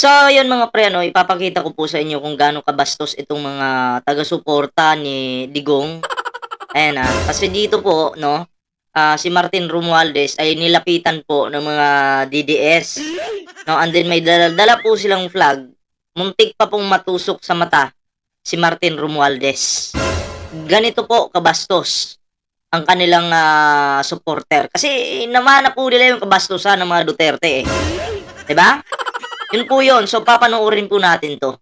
So, yun mga pre, ano, ipapakita ko po sa inyo kung gaano kabastos itong mga taga-suporta ni Digong. Ayan ah, kasi dito po, no, ah, si Martin Romualdez ay nilapitan po ng mga DDS. No, and then may dala, po silang flag. Muntik pa pong matusok sa mata si Martin Romualdez. Ganito po kabastos ang kanilang ah, supporter. Kasi namana po nila yung kabastusan ng mga Duterte eh. 'Di ba? Yun po yun. So, papanoorin po natin to.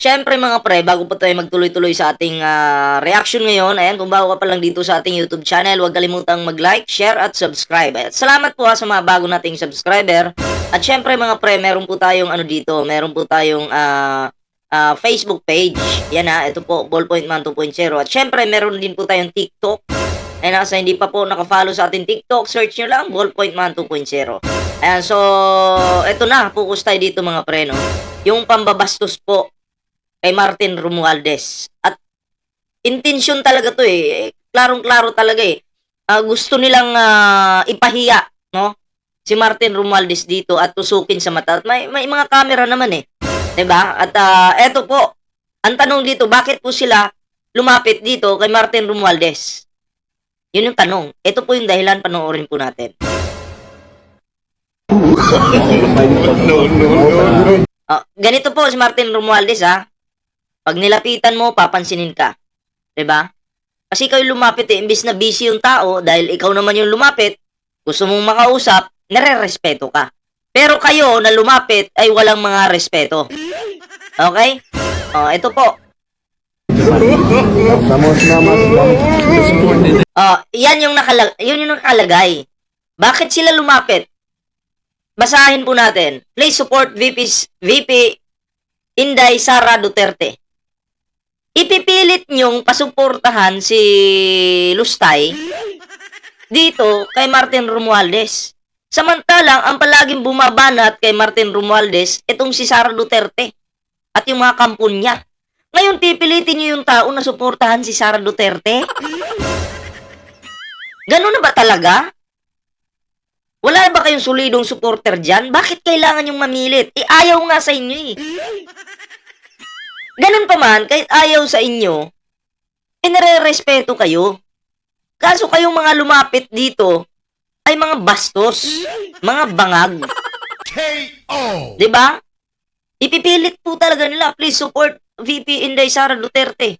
Siyempre mga pre, bago pa tayo magtuloy-tuloy sa ating ah, reaction ngayon, ayan, kung bago ka pa lang dito sa ating YouTube channel, huwag kalimutang mag-like, share, at subscribe. At salamat po ha, sa mga bago nating subscriber. At syempre mga pre, meron po tayong ano dito, meron po tayong ah, ah, Facebook page. Yan ha, ito po, Ballpoint Man 2.0. At syempre, meron din po tayong TikTok. Ayan ha, sa hindi pa po nakafollow sa ating TikTok, search nyo lang, Ballpoint Man 2.0. Ayan, so, eto na, focus tayo dito mga pre, no? Yung pambabastos po kay Martin Romualdez. At intention talaga to eh. Klarong-klaro talaga eh. Ah, gusto nilang ah, ipahiya, no? Si Martin Romualdez dito at tusukin sa mata. At may, may mga camera naman eh. 'Di ba? At ah, eto po, ang tanong dito, bakit po sila lumapit dito kay Martin Romualdez? Yun yung tanong. Ito po yung dahilan, panoorin po natin. no, no, no. Ah, ganito po si Martin Romualdez ha. Pag nilapitan mo, papansinin ka. 'Di ba? Kasi ikaw yung lumapit eh, imbis na busy yung tao, dahil ikaw naman yung lumapit, gusto mong makausap, nare-respeto ka. Pero kayo na lumapit ay walang mga respeto. Okay? Oh, ito po. Vamos naman. Oh, yan yung nakalag yun yung nakalagay. Bakit sila lumapit? Basahin po natin. Please support VP, VP Inday Sara Duterte. Ipipilit nyong pasuportahan si Lustay dito kay Martin Romualdez. Samantalang, ang palaging bumabanat kay Martin Romualdez, itong si Sara Duterte at yung mga kampon niya. Ngayon, pipilitin niyo yung tao na suportahan si Sara Duterte? Ganun na ba talaga? Wala ba kayong solidong supporter dyan? Bakit kailangan yung mamilit? Eh, ayaw nga sa inyo eh. Ganun pa man, kahit ayaw sa inyo, eh, nare-respeto kayo. Kaso kayong mga lumapit dito, ay mga bastos, mga bangag. K.O. 'Di ba? Ipipilit po talaga nila, please support VP Inday Sara Duterte.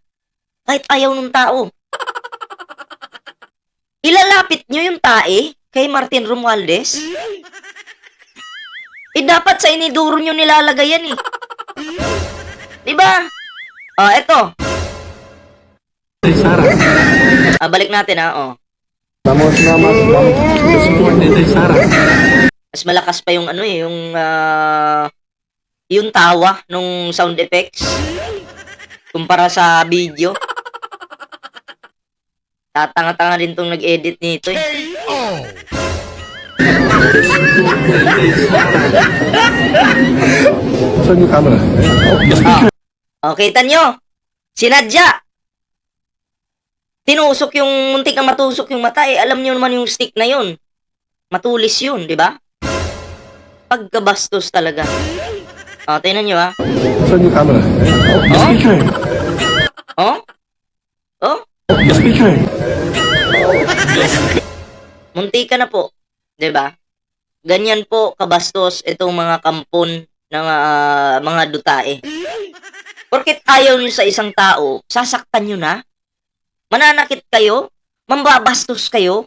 Kahit ayaw ng tao. Ilalapit nyo yung tae kay Martin Romualdez? Eh, dapat sa iniduro nyo nilalagay yan eh. Di ba? Oh, eto. Sara. Ah, balik natin ha, oh. Vamos naman. Support ni Sara. Mas malakas pa yung ano eh, yung ah, yung tawa nung sound effects kumpara sa video. Tatanga-tanga din tong nag-edit nito eh. Saan yung camera? Oh, kita nyo? Sinadya. Tinusok yung, muntik na matusok yung mata eh. Alam nyo naman yung stick na yun. Matulis yun, di ba? Pagkabastos talaga. Oh, tingnan nyo ha. Saan yung camera? Yung speaker. Oh? Oh? Yung speaker. Munti ka na po. ba? Ganyan po kabastos itong mga kampon ng ah, mga dutae. Porkit ayaw nyo sa isang tao, sasaktan nyo na? Mananakit kayo? Mambabastos kayo?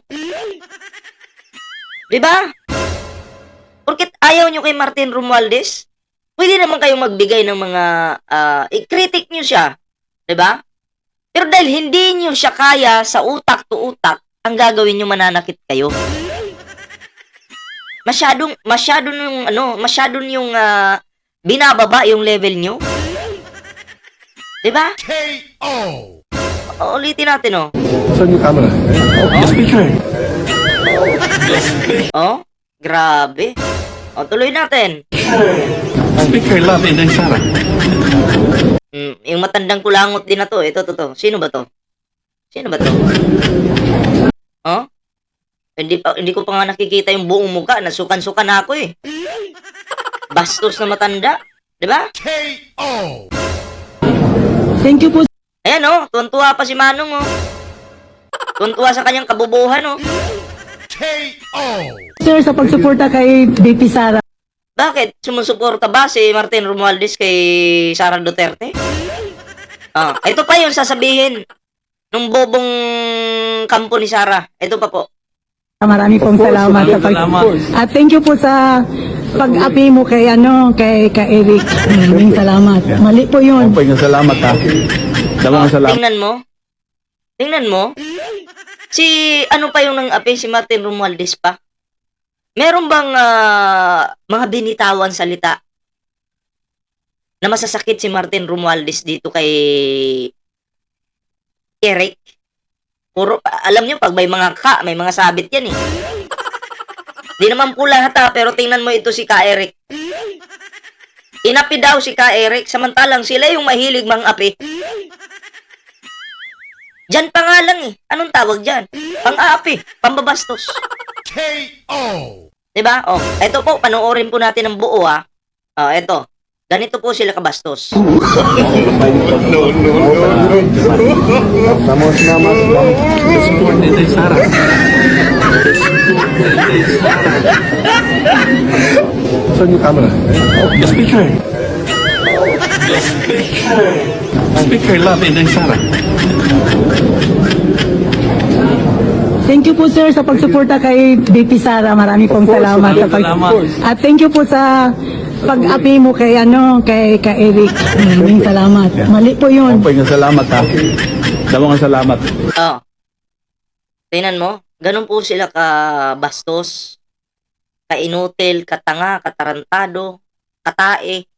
'Di ba? Porkit ayaw nyo kay Martin Romualdez, pwede naman kayong magbigay ng mga ah, i-critic nyo siya, 'di ba? Pero dahil hindi nyo siya kaya sa utak to utak, ang gagawin nyo mananakit kayo. Masyadong, masyado yung, ano, masyado yung ah, binababa yung level nyo. Diba? K.O. O, ulitin natin, oh. Saan yung camera? Yung speaker. Oh, grabe. O, tuloy natin. Speaker love ni Day Sara. Mm, yung matandang kulangot din na to. Ito, to, to. Sino ba to? Sino ba to? Oh? Hindi pa hindi ko pa nga nakikita yung buong mukha. Nasukan-sukan na ako eh. Bastos na matanda. Di ba? KO. Thank you po Ayan oh, tuwan-tuwa pa si Manong oh. Tuwan-tuwa sa kanyang kabubuhan oh. KO. sir sa pagsuporta kay BP Sara. Bakit? Sumusuporta ba si Martin Romualdez kay Sara Duterte? Ah, ito pa yung sasabihin nung bobong kampo ni Sara. Ito pa po. Marami pong salamat sa pag At thank you po sa pag-api mo kay ano kay kay Eric. Maraming salamat. Mali po 'yun. Pag salamat ha. Dalawang salamat. Tingnan mo. Tingnan mo. Si ano pa yung nang api si Martin Romualdez pa? Meron bang ah, mga binitawan salita na masasakit si Martin Romualdez dito kay Eric? Puro, alam niyo, pag may mga ka, may mga sabit yan eh. Di naman po lahat ha, pero tingnan mo ito si Ka Eric. Inapi daw si Ka Eric, samantalang sila yung mahilig mang api. Diyan pa nga lang eh. Anong tawag dyan? Pang-aapi, pambabastos. KO. Diba? Oh, eto po, panoorin po natin ang buo ah. Oh, eto. Ganito po sila kabastos. No, no, no. Estamos na mas. Support Inday Sara. Saan yung camera? The speaker. The speaker. Speaker, love Inday Sara. Thank you po sir sa pagsuporta kay BP Sara. Marami pong salamat sa pag At thank you po sa pag-api mo kay ano kay kay Eric. Maraming salamat. Mali po 'yun. Pag salamat ha. Dalawang salamat. Oh. Tingnan mo, ganun po sila kabastos, kainutil, katanga, katarantado, katae,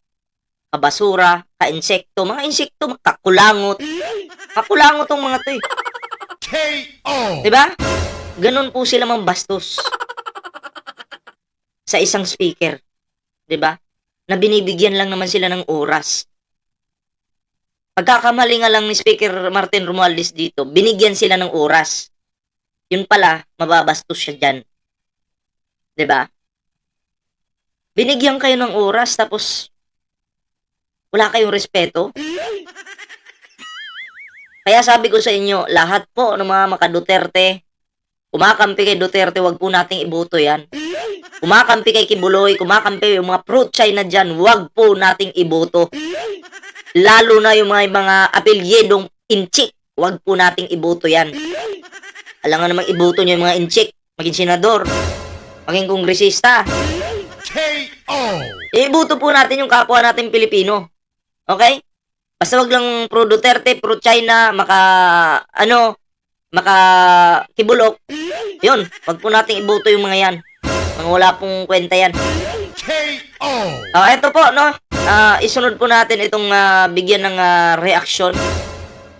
kabasura, kainsekto, mga insekto, kakulangot. Kakulangot tong mga to eh. KO. Di ba? Ganun po sila mang bastos. Sa isang speaker. Di ba? Na binibigyan lang naman sila ng oras. Pagkakamali nga lang ni Speaker Martin Romualdez dito, binigyan sila ng oras. Yun pala, mababastos siya dyan. Di ba? Binigyan kayo ng oras, tapos wala kayong respeto. Kaya sabi ko sa inyo, lahat po ng mga maka-Duterte, kumakampi kay Duterte, wag po nating iboto yan. Kumakampi kay Kibuloy, kumakampi yung mga fruit China dyan, wag po nating iboto. Lalo na yung mga, mga apelyedong inchik, wag po nating iboto yan. Alam nga namang iboto nyo yung mga inchik, maging senador, maging kongresista. KO. Iboto po natin yung kapwa natin Pilipino. Okay? Basta wag lang pro Duterte, pro China, maka, ano, maka kibulok. Yun, wag po nating iboto yung mga yan. Mga wala pong kwenta yan. KO. Ah, eto po, no? Ah, isunod po natin itong ah, bigyan ng ah, reaksyon.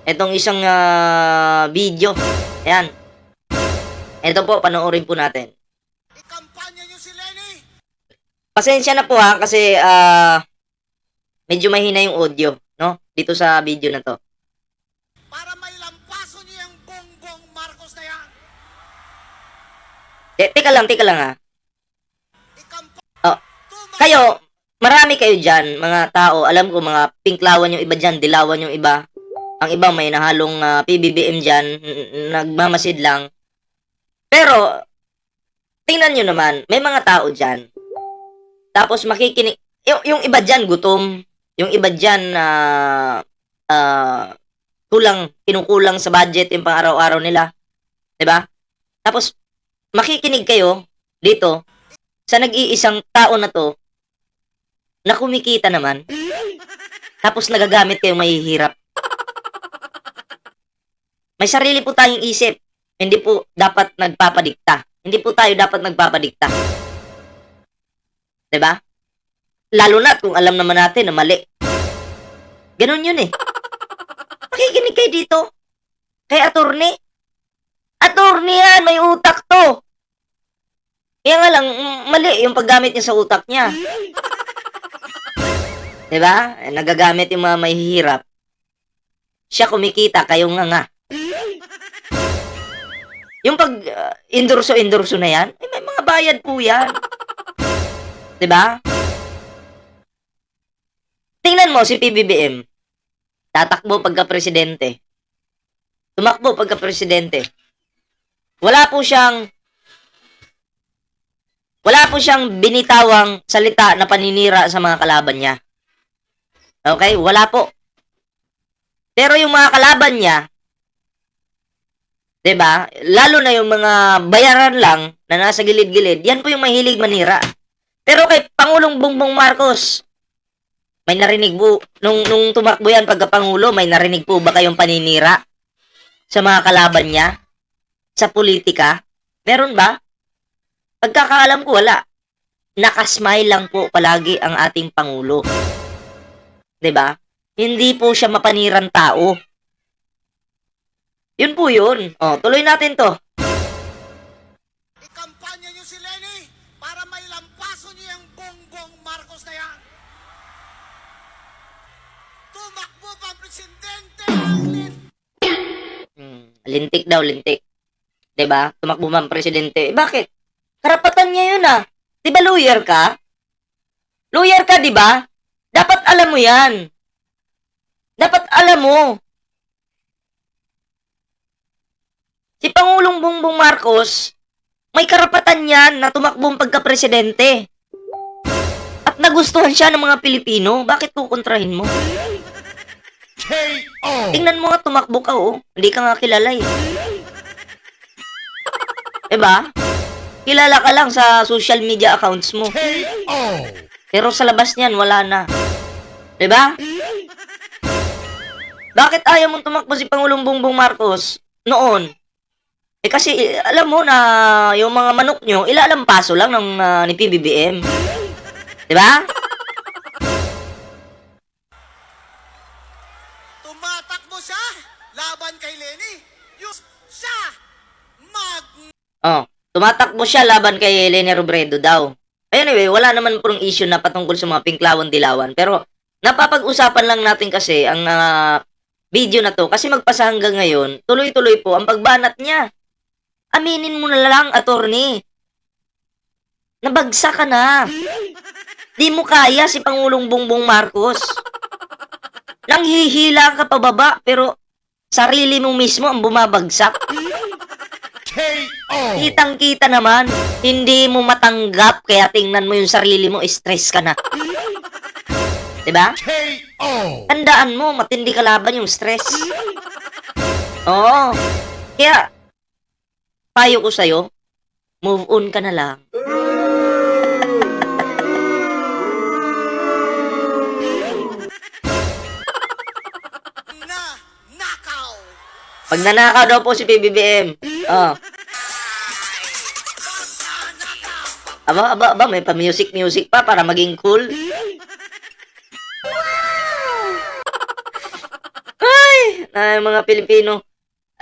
Itong isang ah, video. Ayan. Ito po, panoorin po natin. Ikampanya niyo si Lenny! Pasensya na po ha, kasi ah, medyo mahina yung audio? Dito sa video na to. Para may lampaso niyo yung bongbong Marcos na yan! Eh, teka lang, teka lang ha. Oh, Kayo, marami kayo dyan, mga tao. Alam ko, mga pinklawan yung iba dyan, dilawan yung iba. Ang iba may nahalong ah, PBBM dyan, nagmamasid lang. Pero, tingnan nyo naman, may mga tao dyan. Tapos makikinig, yung, yung iba dyan gutom, yung iba dyan na ah, kulang, kinukulang sa budget yung pang araw-araw nila. ba? Tapos, makikinig kayo dito sa nag-iisang tao na to na kumikita naman. Tapos nagagamit kayong mahihirap. May sarili po tayong isip. Hindi po dapat nagpapadikta. Hindi po tayo dapat nagpapadikta. 'Di ba? Lalo na kung alam naman natin na mali. Ganun yun eh. Makikinig kayo dito. Kay attorney. Attorney yan, may utak to. Kaya nga lang, mm, mali yung paggamit niya sa utak niya. 'Di ba? Eh, Nagagamit yung mga mahihirap. Siya kumikita, kayo nga nga. Yung pag uh, endorso-endorso na yan, eh, may mga bayad po yan. 'Di ba? Mo, si PBBM, tatakbo pagka-presidente. Tumakbo pagka-presidente. Wala po siyang wala po siyang binitawang salita na paninira sa mga kalaban niya. Okay? Wala po. Pero yung mga kalaban niya, 'di ba? Lalo na yung mga bayaran lang na nasa gilid-gilid, yan po yung mahilig manira. Pero kay Pangulong Bongbong Marcos, may narinig po, nung, nung tumakbo yan pagka-Pangulo, may narinig po ba kayong paninira sa mga kalaban niya? Sa politika? Meron ba? Pagkakaalam ko, wala. Nakasmile lang po palagi ang ating Pangulo. ba? Hindi po siya mapanirang tao. Yun po yun. O, tuloy natin to. Lintik daw, lintik. 'Di ba? Tumakbo man presidente. Eh, bakit? Karapatan niya 'yun ah. 'Di ba lawyer ka? Lawyer ka, 'di ba? Dapat alam mo 'yan. Dapat alam mo. Si Pangulong Bongbong Marcos, may karapatan yan na tumakbo ang pagka-presidente. At nagustuhan siya ng mga Pilipino. Bakit kukontrahin mo? K.O. Tingnan mo nga, tumakbo ka, oh. Hindi ka nga kilala, eh. Diba? Kilala ka lang sa social media accounts mo. K.O. Pero sa labas niyan, wala na. Diba? Bakit ayaw mong tumakbo si Pangulong Bongbong Marcos noon? Eh kasi alam mo na yung mga manok nyo, ilalampaso lang ng ah, ni PBBM. Diba? Laban kay Lenny. Yung siya mag Oh, tumatakbo siya laban kay Lene Robredo daw. Anyway, wala naman pong issue na patungkol sa mga pinklawan-dilawan. Pero, napapag-usapan lang natin kasi ang ah, video na to. Kasi magpasa hanggang ngayon, tuloy-tuloy po ang pagbanat niya. Aminin mo na lang, attorney. Nabagsak ka na. Di mo kaya si Pangulong Bongbong Marcos. Nanghihila ka pababa, pero sarili mo mismo ang bumabagsak. Kitang-kita naman, hindi mo matanggap kaya tingnan mo yung sarili mo, stress ka na. 'Di ba? Tandaan mo, matindi kalaban yung stress. Oo. Kaya, payo ko sa'yo, move on ka na lang. Pag nanakaw daw po si PBBM, oh. Aba, aba, aba, may pa-music-music pa para maging cool. Ay, ay, mga Pilipino.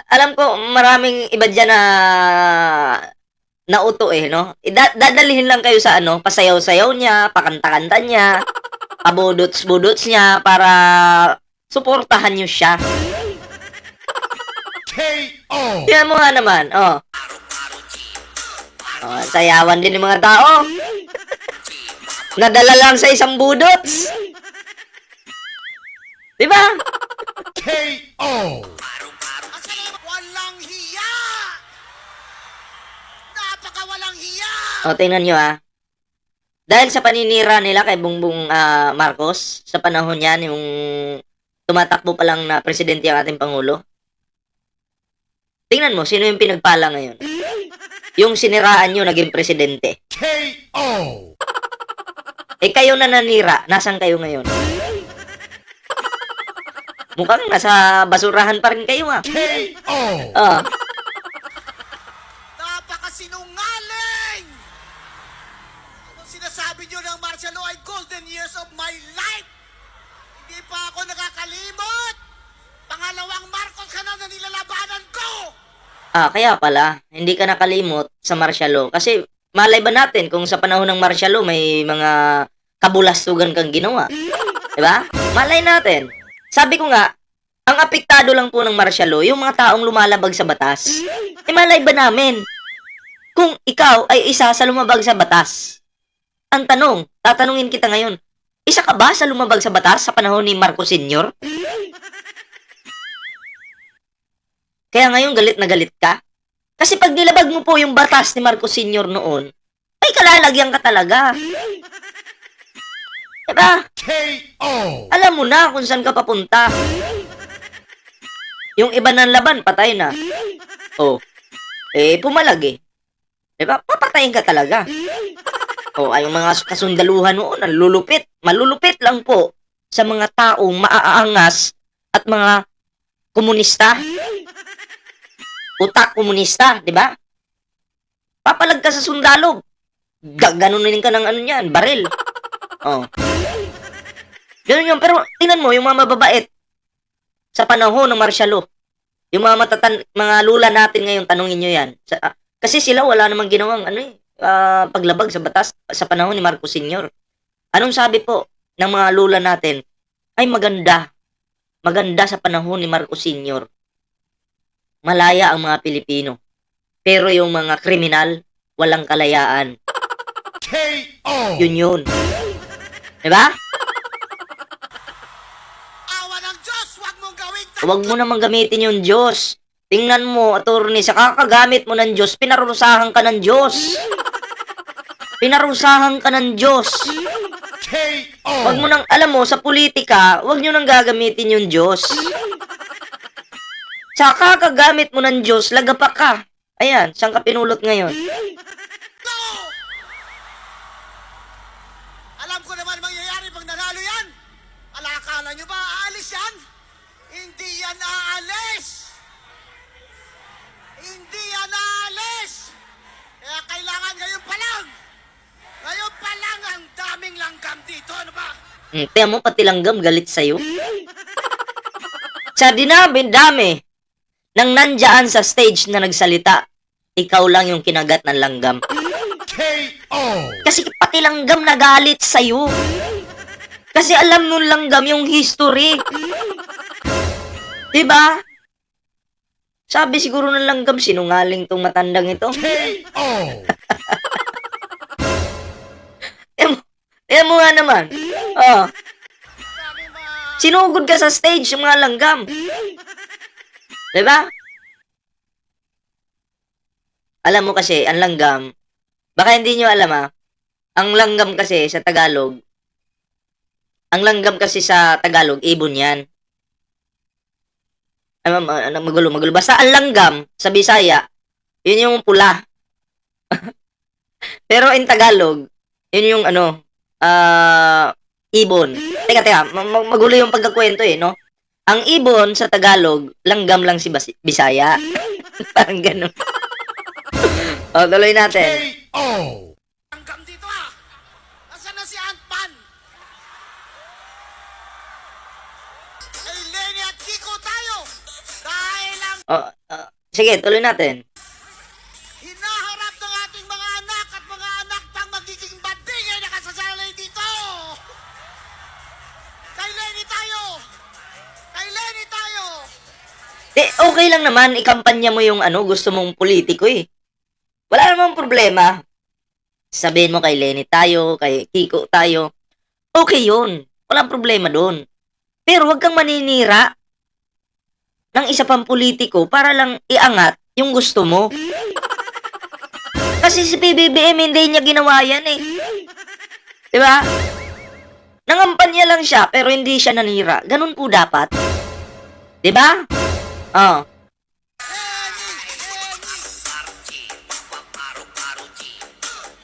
Alam ko, maraming iba dyan na nauto eh, no? Ida- dadalhin lang kayo sa ano, pasayaw-sayaw niya, pakanta-kanta niya, pabudots-budots niya para suportahan niyo siya. K.O. Tingnan mo nga naman, oh. Oh, sayawan din ng mga tao. Nadala lang sa isang budots. Di ba? K.O. Walang hiya. Napaka walang hiya. O, tingnan nyo ah. Dahil sa paninira nila kay Bongbong ah, Marcos, sa panahon yan, yung tumatakbo pa lang na presidente ang ating Pangulo. Tingnan mo, sino yung pinagpala ngayon? Yung siniraan nyo, naging presidente. K.O. Eh kayo na nanira, nasan kayo ngayon? Mukhang nasa basurahan pa rin kayo ah. K.O. Ah, Napaka sinungaling. Ang sinasabi niyo ng martial law ay golden years of my life. Hindi pa ako nakakalimot. Pangalawang Marcos ka na na nilalabanan ko. Ah, kaya pala, hindi ka nakalimot sa martial law. Kasi malay ba natin kung sa panahon ng martial law may mga kabulastugan kang ginawa? Diba? Malay natin. Sabi ko nga, ang apektado lang po ng martial law, yung mga taong lumalabag sa batas. Eh malay ba namin kung ikaw ay isa sa lumabag sa batas? Ang tanong, tatanungin kita ngayon, Isa ka ba sa lumabag sa batas sa panahon ni Marcos Sr.? Kaya ngayon galit na galit ka? Kasi pag nilabag mo po yung batas ni Marcos Sr. noon, ay kalalagyan ka talaga. Diba? KO. Alam mo na kung saan ka papunta. Yung iba ng laban, patay na. Oh. Eh, pumalag eh. Diba? Papatayin ka talaga. Oh, ay yung mga kasundaluhan noon, ang lulupit. Malulupit lang po sa mga taong maaangas at mga komunista. Utak komunista, di ba? Papalag ka sa sundalo. Gaganunin ka ng ano niyan, baril. Oh. Ganun yun. Pero tingnan mo, yung mga mababait sa panahon ng martial law, yung mga matatan mga lula natin ngayon, tanungin nyo yan. Sa, ah, kasi sila wala namang ginawang ano eh, ah, paglabag sa batas sa panahon ni Marcos Sr. Anong sabi po ng mga lula natin? Ay maganda. Maganda sa panahon ni Marcos Sr. Malaya ang mga Pilipino. Pero yung mga kriminal, walang kalayaan. KO. Yun yun. Diba? Awa ng Diyos, huwag mong gawing Huwag mo namang gamitin yung Diyos. Tingnan mo, attorney, sa kakagamit mo ng Diyos, pinarusahan ka ng Diyos. Pinarusahan ka ng Diyos. KO. Huwag mo nang, alam mo, sa politika, huwag nyo nang gagamitin yung Diyos. Sa kakagamit mo ng Diyos, lagapa ka. Ayan, saan ka pinulot ngayon? No! Alam ko naman mangyayari pag nanalo yan. Alakala nyo ba aalis yan? Hindi yan aalis! Hindi yan aalis! Kaya kailangan ngayon pa lang! Ngayon pa lang ang daming langgam dito, ano ba? Hmm, tiyan mo, pati langgam galit sa'yo. Sa dinami-dami nang nandyan sa stage na nagsalita, ikaw lang yung kinagat ng langgam. Kasi pati langgam nagalit sa'yo. Kasi alam nun langgam yung history. Diba? Sabi siguro ng langgam, sinungaling tong matandang ito. Eh, mo- nga naman. Oh, sinugod ka sa stage yung mga langgam. Diba? Alam mo kasi, ang langgam, baka hindi nyo alam ah, ang langgam kasi sa Tagalog, ang langgam kasi sa Tagalog, ibon yan. Ano, ano, magulo, magulo. Basta ang langgam sa Bisaya, yun yung pula. Pero in Tagalog, yun yung ano, ah, ibon. Teka, teka, ma- ma- magulo yung pagkakwento eh, no? Ang ibon sa Tagalog, langgam lang si Bas- Bisaya. Parang ganun. o, tuloy natin. KO. Langgam dito ah! Nasaan na si Ant-Man? Kay Lenny at Kiko tayo! Dahil ang O, ah, sige, tuloy natin. Eh, okay lang naman, ikampanya mo yung ano, gusto mong politiko eh. Wala namang problema. Sabihin mo kay Lenny tayo, kay Kiko tayo. Okay yun. Walang problema doon. Pero wag kang maninira ng isa pang politiko para lang iangat yung gusto mo. Kasi si PBBM hindi niya ginawa yan eh. Di ba? Nangampanya lang siya pero hindi siya nanira. Ganun po dapat. Di ba? Oh.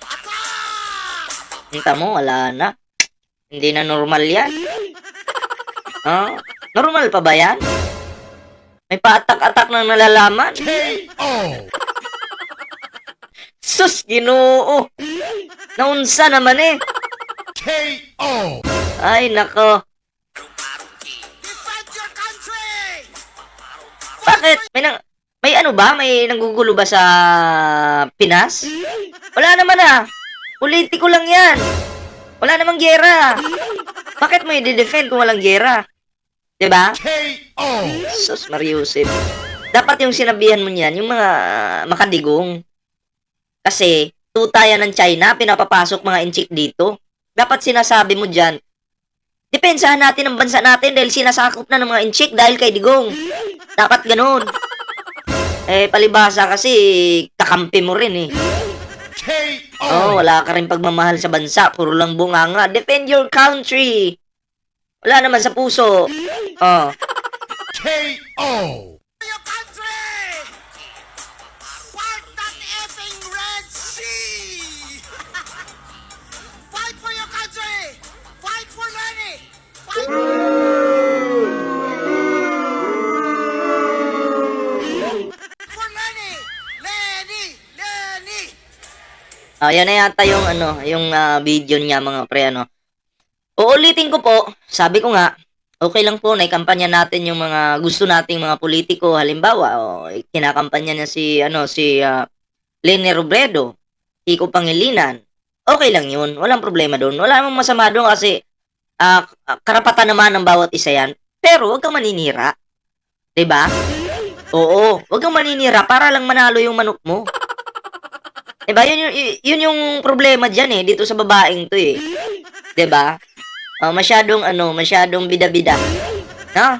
Attack! Hinta mo, wala na. Hindi na normal yan. Oh, normal pa ba yan? May paatak-atak ng nalalaman. KO. Sus, ginoo. Naunsa naman eh. KO. Ay, nako. Bakit? May, nang, may ano ba? May nanggugulo ba sa Pinas? Wala naman ah. Politiko lang yan. Wala namang gera. Bakit mo i-defend kung walang gera? 'Di ba? KO. Sus, Mariusip. Dapat yung sinabihan mo niyan, yung mga makadigong. Kasi, tuta yan ng China, pinapapasok mga inchik dito. Dapat sinasabi mo dyan, Depensahan natin ang bansa natin dahil sinasakop na ng mga inchik dahil kay Digong. Dapat ganun. Eh, palibasa kasi, kakampi mo rin eh. Oh, wala ka rin pagmamahal sa bansa. Puro lang bunganga. Defend your country. Wala naman sa puso. Oh. K.O. Your country! Part that effing Red Sea! Fight for your country! Fight for Lenny! Fight Ah, yan na yata yung ano, yung ah, video niya mga pre ano. Uulitin ko po, sabi ko nga, okay lang po na ikampanya natin yung mga gusto nating mga politiko. Halimbawa, oh, kinakampanya niya si ano si uh, Lene Robredo, Kiko Pangilinan. Okay lang yun, walang problema doon. Wala namang masama doon kasi ah, karapatan naman ng bawat isa yan. Pero wag kang maninira. 'Di ba? Oo, wag kang maninira para lang manalo yung manok mo. Diba? Yun, yung, yun yung problema dyan eh, dito sa babaeng to eh. Diba? Ah, masyadong ano, masyadong bida-bida. No?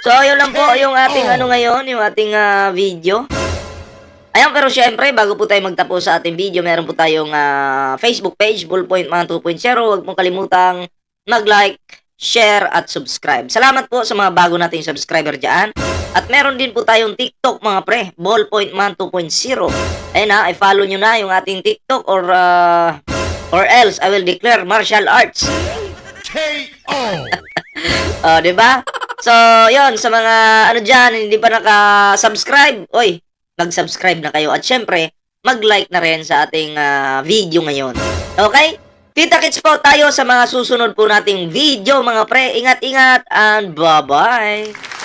So, yun lang po yung ating ano ngayon, yung ating ah, video. Ayan, pero syempre, bago po tayo magtapos sa ating video, meron po tayong ah, Facebook page, Bullpoint Man 2.0. Huwag mong kalimutang mag-like, share, at subscribe. Salamat po sa mga bago nating subscriber dyan. At meron din po tayong TikTok mga pre, Ballpoint Man 2.0. Ayun ha, i-follow nyo na yung ating TikTok or uh, or else I will declare martial arts. K.O. Uh, 'di ba? So, 'yon sa mga ano diyan hindi pa naka-subscribe, oy, mag-subscribe na kayo at syempre, mag-like na rin sa ating ah, video ngayon. Okay? Kita-kits po tayo sa mga susunod po nating video mga pre. Ingat-ingat and bye-bye.